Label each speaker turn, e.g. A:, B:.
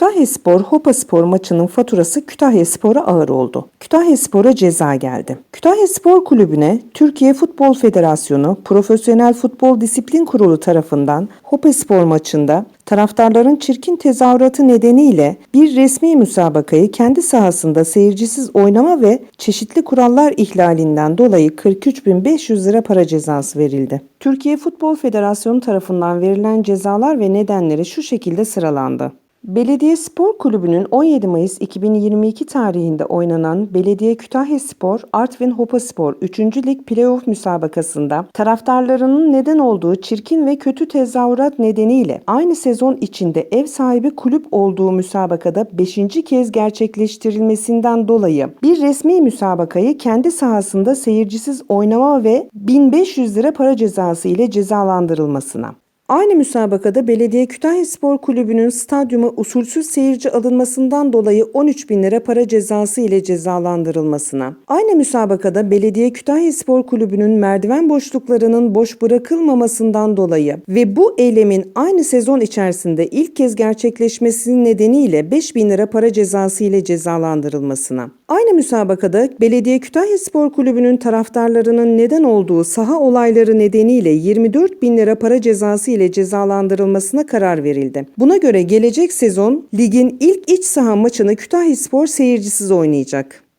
A: Kütahyaspor Hopaspor maçının faturası Kütahyaspor'a ağır oldu. Kütahyaspor'a ceza geldi. Kütahyaspor Kulübü'ne Türkiye Futbol Federasyonu Profesyonel Futbol Disiplin Kurulu tarafından Hopaspor maçında taraftarların çirkin tezahüratı nedeniyle bir resmi müsabakayı kendi sahasında seyircisiz oynama ve çeşitli kurallar ihlalinden dolayı 43.500 lira para cezası verildi. Türkiye Futbol Federasyonu tarafından verilen cezalar ve nedenleri şu şekilde sıralandı. Belediye Spor Kulübü'nün 17 Mayıs 2022 tarihinde oynanan Belediye Kütahya Spor Artvin Hopaspor 3. Lig Playoff müsabakasında taraftarlarının neden olduğu çirkin ve kötü tezahürat nedeniyle aynı sezon içinde ev sahibi kulüp olduğu müsabakada 5. kez gerçekleştirilmesinden dolayı bir resmi müsabakayı kendi sahasında seyircisiz oynama ve 1500 lira para cezası ile cezalandırılmasına. Aynı müsabakada Belediye Kütahya Spor Kulübü'nün stadyuma usulsüz seyirci alınmasından dolayı 13 bin lira para cezası ile cezalandırılmasına. Aynı müsabakada Belediye Kütahya Spor Kulübü'nün merdiven boşluklarının boş bırakılmamasından dolayı ve bu eylemin aynı sezon içerisinde ilk kez gerçekleşmesi nedeniyle 5 bin lira para cezası ile cezalandırılmasına. Aynı müsabakada Belediye Kütahya Spor Kulübü'nün taraftarlarının neden olduğu saha olayları nedeniyle 24 bin lira para cezası ile cezalandırılmasına karar verildi. Buna göre gelecek sezon ligin ilk iç saha maçını Kütahya Spor seyircisiz oynayacak.